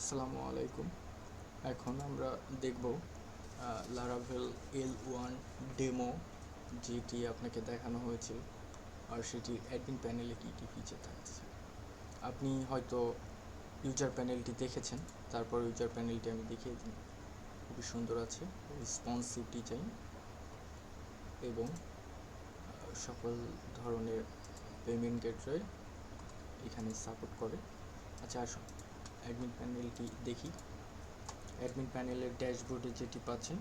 আসসালামু আলাইকুম। এখন আমরা দেখব লারাভেল এল ওয়ান ডেমো যেটি আপনাকে দেখানো হয়েছিল আর সেটি অ্যাডমিন প্যানেলে কী কী ফিচার থাকছে। আপনি হয়তো ইউজার প্যানেলটি দেখেছেন, তারপর ইউজার প্যানেলটি আমি দেখিয়ে দিই। খুবই সুন্দর আছে রেসপন্সিভ ডিজাইন এবং সকল ধরনের পেমেন্ট গেটওয়ে এখানে সাপোর্ট করে। আচ্ছা আসুন। অ্যাডমিন প্যানেলটি দেখি। অ্যাডমিন প্যানেলের ড্যাশবোর্ডে যেটি পাচ্ছেন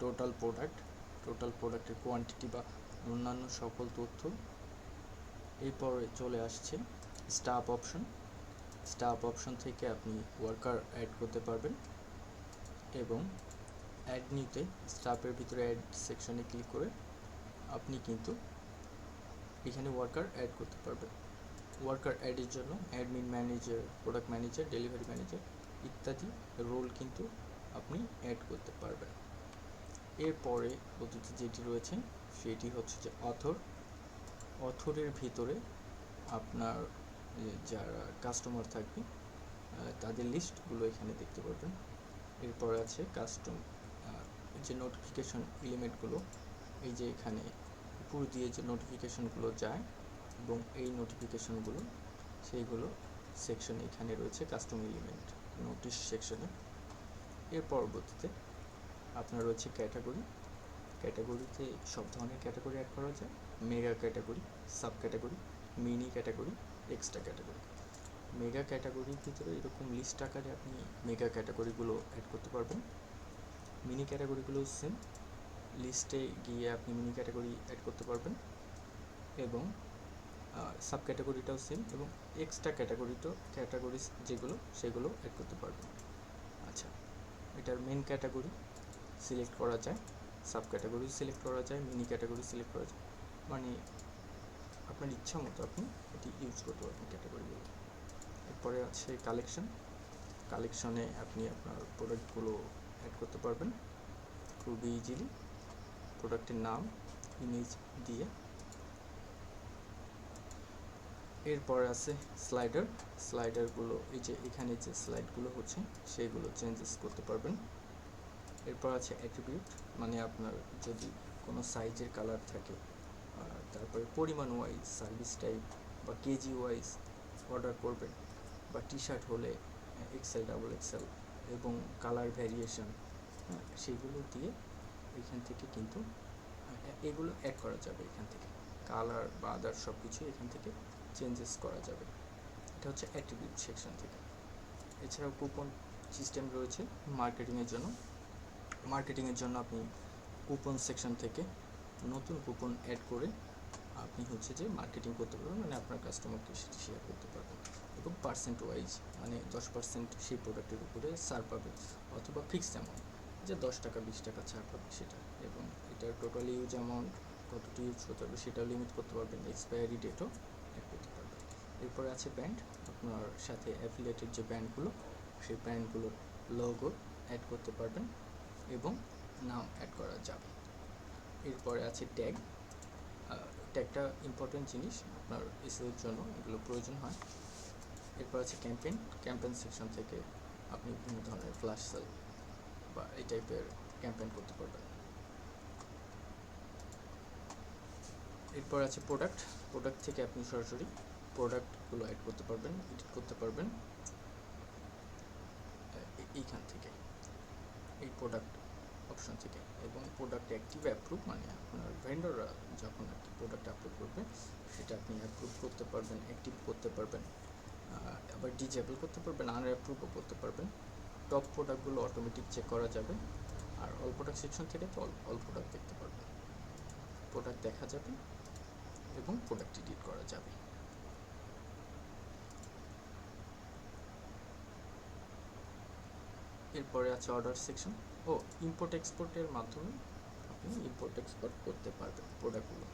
টোটাল প্রোডাক্ট টোটাল প্রোডাক্টের কোয়ান্টিটি বা অন্যান্য সকল তথ্য। এরপরে চলে আসছে স্টাফ অপশন স্টাফ অপশন থেকে আপনি ওয়ার্কার অ্যাড করতে পারবেন এবং অ্যাড নিতে স্টাফের ভিতরে অ্যাড সেকশনে ক্লিক করে আপনি কিন্তু এখানে ওয়ার্কার অ্যাড করতে পারবেন। ওয়ার্কার অ্যাডের জন্য admin manager product manager delivery manager ইত্যাদি রোল কিন্তু আপনি অ্যাড করতে পারবেন। এরপরে পদ্ধতি যেটি রয়েছে, সেটি হচ্ছে যে অথর অথরের ভিতরে আপনার যারা কাস্টমার থাকবে তাদের লিস্টগুলো এখানে দেখতে পারবেন। এরপর আছে কাস্টম যে নোটিফিকেশন এলিমেন্টগুলো এই যে এখানে উপর দিয়ে যে নোটিফিকেশনগুলো যায় এবং এই নোটিফিকেশনগুলো সেইগুলো সেকশন এখানে রয়েছে কাস্টম এলিমেন্ট নোটিশ সেকশনে এর পরবর্তীতে আপনার রয়েছে ক্যাটাগরি ক্যাটাগরিতে সব ধরনের ক্যাটাগরি অ্যাড করা যায়। Mega category sub category mini category extra category mega ক্যাটাগরির ভিতরে এরকম লিস্ট আকারে আপনি মেগা ক্যাটাগরিগুলো অ্যাড করতে পারবেন। মিনি ক্যাটাগরিগুলো সেম লিস্টে গিয়ে আপনি মিনি ক্যাটাগরি অ্যাড করতে পারবেন। এবং সাব ক্যাটাগরিটাও সেম এবং এক্সট্রা ক্যাটাগরিটাও ক্যাটাগরিজ যেগুলো, সেগুলো অ্যাড করতে পারবেন আচ্ছা এটার মেন ক্যাটাগরি সিলেক্ট করা যায় সাব ক্যাটাগরি সিলেক্ট করা যায় মিনি ক্যাটাগরি সিলেক্ট করা যায়। মানে আপনার ইচ্ছা মতো আপনি এটি ইউজ করতে পারবেন ক্যাটাগরিগুলো এরপরে আছে কালেকশন কালেকশনে আপনি আপনার প্রোডাক্টগুলো অ্যাড করতে পারবেন। খুবই ইজিলি প্রোডাক্টের নাম ইমেজ দিয়ে এরপর আছে স্লাইডার স্লাইডারগুলো এই যে এখানে যে স্লাইডগুলো হচ্ছে, সেগুলো চেঞ্জেস করতে পারবেন। এরপর আছে অ্যাট্রিবিউট মানে আপনার যদি কোনো সাইজের কালার থাকে তারপরে পরিমাণ ওয়াইজ সার্ভিস টাইপ বা কেজি ওয়াইজ অর্ডার করবেন, বা টি শার্ট হলে এক্সেল ডাবল এক্সেল এবং কালার ভ্যারিয়েশন সেগুলো দিয়ে এখান থেকে কিন্তু এগুলো অ্যাড করা যাবে এখান থেকে। কালার বা আদার সব কিছু এখান থেকে চেঞ্জেস করা যাবে। এটা হচ্ছে অ্যাট্রিবিউট সেকশন থেকে। এছাড়াও কুপন সিস্টেম রয়েছে মার্কেটিংয়ের জন্য। মার্কেটিংয়ের জন্য আপনি কুপন সেকশন থেকে নতুন কুপন অ্যাড করে আপনি হচ্ছে যে মার্কেটিং করতে পারবেন মানে আপনার কাস্টমারকে সেটি শেয়ার করতে পারবেন। এবং পার্সেন্ট ওয়াইজ মানে দশ পার্সেন্ট সেই প্রোডাক্টের উপরে ছাড় পাবে, অথবা ফিক্সড অ্যামাউন্ট যে দশ টাকা, বিশ টাকা ছাড় পাবে সেটা। এবং এটার টোটাল ইউজ অ্যামাউন্ট কতটি ইউজ করতে হবে সেটাও লিমিট করতে পারবেন এক্সপায়ারি ডেটও এরপরে আছে ব্যান্ড, আপনার সাথে অ্যাফিলিয়েটেড যে ব্যান্ডগুলো, সেই ব্যান্ডগুলোর লোগো অ্যাড করতে পারবেন এবং নাম অ্যাড করা যাবে। এরপরে আছে ট্যাগ ট্যাগটা ইম্পর্টেন্ট জিনিস, আপনার এসিওর জন্য এগুলো প্রয়োজন হয়। এরপর আছে ক্যাম্পেইন ক্যাম্পেইন সেকশন থেকে আপনি বিভিন্ন ধরনের ফ্ল্যাশ সেল বা এই টাইপের ক্যাম্পেইন করতে পারবেন। এরপর আছে প্রোডাক্ট প্রোডাক্ট থেকে আপনি সরাসরি প্রোডাক্টগুলো অ্যাড করতে পারবেন এডিট করতে পারবেন। এইখান থেকে, এই প্রোডাক্ট অপশন থেকে। এবং প্রোডাক্ট অ্যাক্টিভ অ্যাপ্রুভ মানে আপনার ভেন্ডররা যখন আর কি প্রোডাক্ট আপলোড করবে, সেটা আপনি অ্যাপ্রুভ করতে পারবেন অ্যাক্টিভ করতে পারবেন আবার ডিজেবল করতে পারবেন আনঅ্যাপ্রুভও করতে পারবেন। টপ প্রোডাক্টগুলো অটোমেটিক চেক করা যাবে। আর অল প্রোডাক্ট সেকশন থেকে তো অল প্রোডাক্ট দেখতে পারবেন। প্রোডাক্ট দেখা যাবে এবং প্রোডাক্ট এডিট করা যাবে। এরপরে আছে অর্ডার সেকশন ও ইম্পোর্ট এক্সপোর্টের মাধ্যমে আপনি ইম্পোর্ট এক্সপোর্ট করতে পারবেন প্রোডাক্টগুলো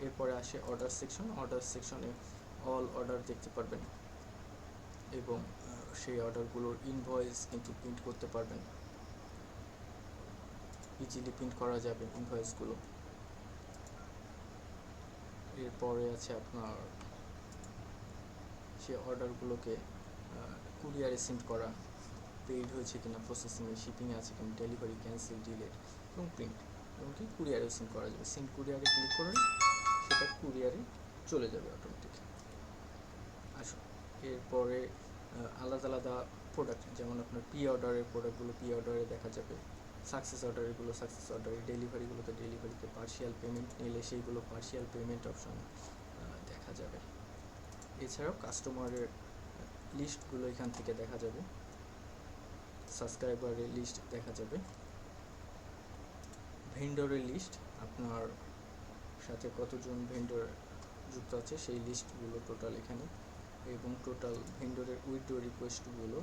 এরপরে আসে অর্ডার সেকশন অর্ডার সেকশনে অল অর্ডার দেখতে পারবেন এবং সেই অর্ডারগুলোর ইনভয়েস কিন্তু প্রিন্ট করতে পারবেন। ইজিলি প্রিন্ট করা যাবে ইনভয়েসগুলো এরপরে আছে আপনার সে অর্ডারগুলোকে কুরিয়ারে সেন্ড করা। পেইড হয়েছে কিনা প্রসেসিংয়ে শিপিংয়ে আছে কিনা ডেলিভারি ক্যান্সেল ডিলেট এবং প্রিন্ট এমনকি কুরিয়ারেও সেন্ড করা যাবে। সেন্ড কুরিয়ারে ক্লিক করলে সেটা কুরিয়ারে চলে যাবে অটোমেটিক আসো এরপরে আলাদা আলাদা প্রোডাক্ট যেমন আপনার পি অর্ডারের প্রোডাক্টগুলো পি অর্ডারে দেখা যাবে সাকসেস অর্ডারগুলো সাকসেস অর্ডারে ডেলিভারিগুলোতে ডেলিভারিতে পার্শিয়াল পেমেন্ট নিলে সেইগুলো পার্শিয়াল পেমেন্ট অপশন দেখা যাবে। এছাড়াও কাস্টমারের লিস্টগুলো এখান থেকে দেখা যাবে। সাবস্ক্রাইবারের লিস্ট দেখা যাবে। ভেন্ডরের লিস্ট আপনার সাথে কতজন ভেন্ডর যুক্ত আছে সেই লিস্টগুলো টোটাল এখানে এবং টোটাল ভেন্ডরের উইথড্র রিকোয়েস্টগুলো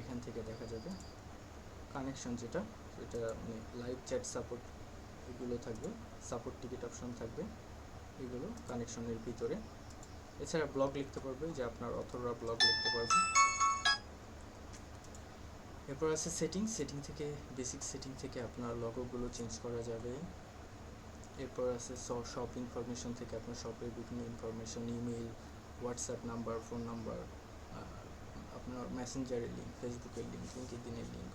এখান থেকে দেখা যাবে। কানেকশন যেটা, সেটা মানে লাইভ চ্যাট সাপোর্ট এগুলো থাকবে সাপোর্ট টিকিট অপশন থাকবে এগুলো কানেকশনের ভিতরে। এছাড়া ব্লগ লিখতে পারবে, যে আপনার অথররা ব্লগ লিখতে পারবে। এরপর আছে সেটিং সেটিং থেকে বেসিক সেটিং থেকে আপনার লগোগুলো চেঞ্জ করা যাবে। এরপর আছে শপ ইনফরমেশন থেকে আপনার শপের বিভিন্ন information email WhatsApp number phone number আপনার মেসেঞ্জারের লিঙ্ক ফেসবুকের লিঙ্ক লিঙ্কডিনের লিঙ্ক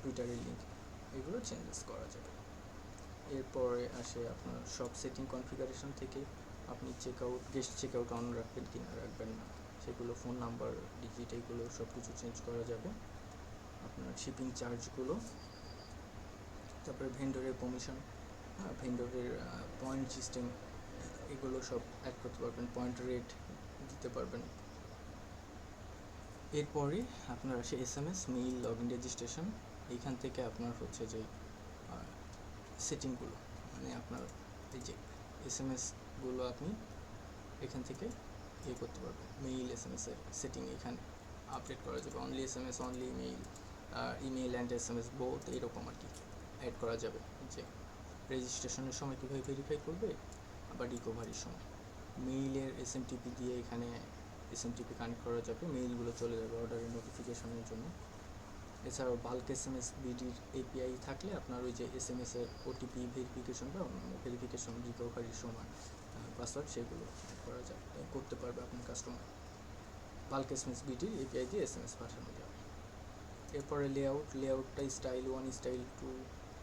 টুইটারের লিঙ্ক এগুলো চেঞ্জেস করা যাবে। এরপরে আসে আপনার সব সেটিং কনফিগারেশন থেকে আপনি check out guest check out on রাখবেন কি না রাখবেন না, সেগুলো ফোন নাম্বার ডিজিট এগুলো সব কিছু চেঞ্জ করা যাবে। আপনার শিপিং চার্জগুলো তারপরে ভেন্ডরের কমিশন ভেন্ডরের পয়েন্ট সিস্টেম এগুলো সব অ্যাড করতে পারবেন পয়েন্ট রেট দিতে পারবেন। এরপরে আপনার আসে S M S mail log in registration এইখান থেকে আপনার হচ্ছে যে সেটিংগুলো মানে আপনার এই যে এস এম এসগুলো আপনি এখান থেকে ইয়ে করতে পারবেন মেইল এস এম এসের সেটিং এখানে আপডেট করা যাবে only S M S only email email and S M S both এরকম আর কি অ্যাড করা যাবে। যে রেজিস্ট্রেশনের সময় কীভাবে ভেরিফাই করবে, আবার রিকভারির সময়। মেইলের এস এম টিপি দিয়ে এখানে এস এম টিপি কানেক্ট করা যাবে মেইলগুলো চলে যাবে অর্ডারের নোটিফিকেশনের জন্য। এছাড়াও বাল্ক এস এম এস বিডির এপিআই থাকলে আপনার ওই যে এস এম এস এর ওটিপি ভেরিফিকেশন বা ভেরিফিকেশন রিকভারির সময় পাসওয়ার্ড সেগুলো করা যায় করতে পারবে আপনার customer bulk S M S বিডির API দিয়ে এস এম এস পাঠানো যাবে। এরপরে layout লেআউটটা style one style two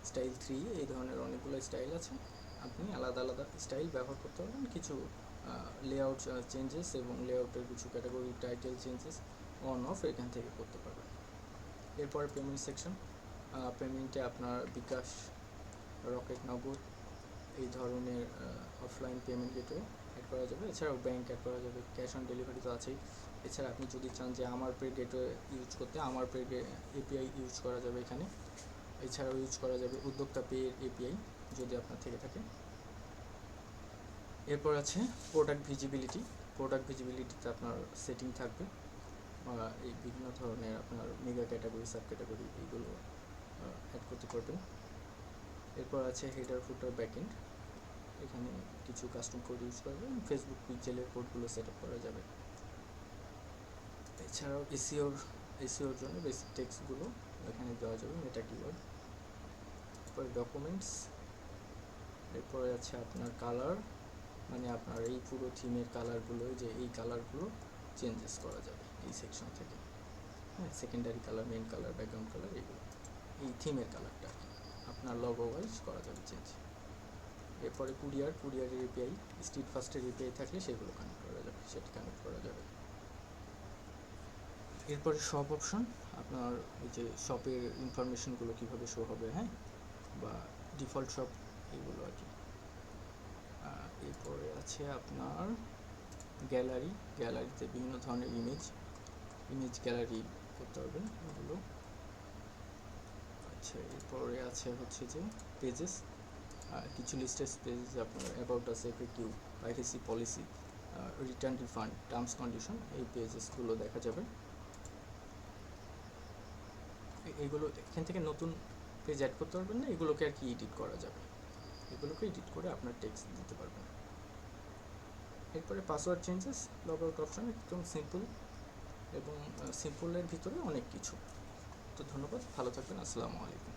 style three এই ধরনের অনেকগুলো স্টাইল আছে। আপনি আলাদা আলাদা স্টাইল ব্যবহার করতে পারবেন। কিছু লেআউট চেঞ্জেস এবং লেআউটের কিছু category title changes on off এখান থেকে করতে পারবেন। এরপরে পেমেন্ট সেকশন পেমেন্টে আপনার বিকাশ রকেট নগদ, এই ধরনের অফলাইন পেমেন্ট গেটওয়ে অ্যাড করা যাবে। এছাড়াও ব্যাংক অ্যাড করা যাবে। ক্যাশ অন ডেলিভারি তো আছেই। এছাড়া আপনি যদি চান যে আমার পে গেটওয়ে ইউজ করতে, আমার পে এপিআই ইউজ করা যাবে এখানে। এছাড়াও ইউজ করা যাবে উদ্যোক্তা পে এপিআই যদি আপনার থেকে থাকে। এরপর আছে প্রোডাক্ট ভিজিবিলিটি প্রোডাক্ট ভিজিবিলিটিতে আপনার সেটিং থাকবে। এই বিভিন্ন ধরনের আপনার মেগা ক্যাটাগরি সাব ক্যাটাগরি এইগুলো অ্যাড করতে পারবেন। এরপর আছে হেডার ফুটার ব্যাকএন্ড এখানে কিছু কাস্টম কোড ইউজ করবেন। ফেসবুক পিক্সেলের কোডগুলো সেট আপ করা যাবে। এছাড়াও এসিওর এসিওর জন্য বেসিক টেক্সটগুলো এখানে দেওয়া যাবে মেটা কিওয়ার্ড এরপরে ডকুমেন্টস এরপরে আছে আপনার কালার মানে আপনার এই পুরো থিমের কালারগুলো যে এই কালারগুলো চেঞ্জেস করা যাবে এই সেকশন থেকে। হ্যাঁ secondary colour main colour background colour এগুলো এই থিমের কালারটা আপনার লগো ওয়াইজ করা যাবে চেঞ্জ এরপরে কুরিয়ার কুরিয়ারের এপিআই স্ট্রিট ফাস্টের এপিআই থাকলে সেগুলো কানেক্ট করা যাবে, সেটি কানেক্ট এরপরে শপ অপশন আপনার ওই যে শপের ইনফরমেশনগুলো কীভাবে শো হবে হ্যাঁ? বা ডিফল্ট শপ এগুলো আর কি। এরপরে আছে আপনার গ্যালারি গ্যালারিতে বিভিন্ন ধরনের ইমেজ ইমেজ গ্যালারি করতে পারবেন এগুলো। আচ্ছা এরপরে আছে হচ্ছে যে পেজেস কিছু লিস্টেড পেজেস আপনার অ্যাবাউট আছে FAQ privacy policy return refund terms condition এই পেজেসগুলো দেখা যাবে। এগুলো এখান থেকে নতুন পেজ অ্যাড করতে পারবেন না, এগুলোকে আর কি এডিট করা যাবে। এগুলোকে এডিট করে আপনার টেক্সট দিতে পারবেন। এরপরে password changes log out option একদম সিম্পল এবং সিম্পলের ভিতরে অনেক কিছু। তো ধন্যবাদ, ভালো থাকবেন, আসসালামু আলাইকুম।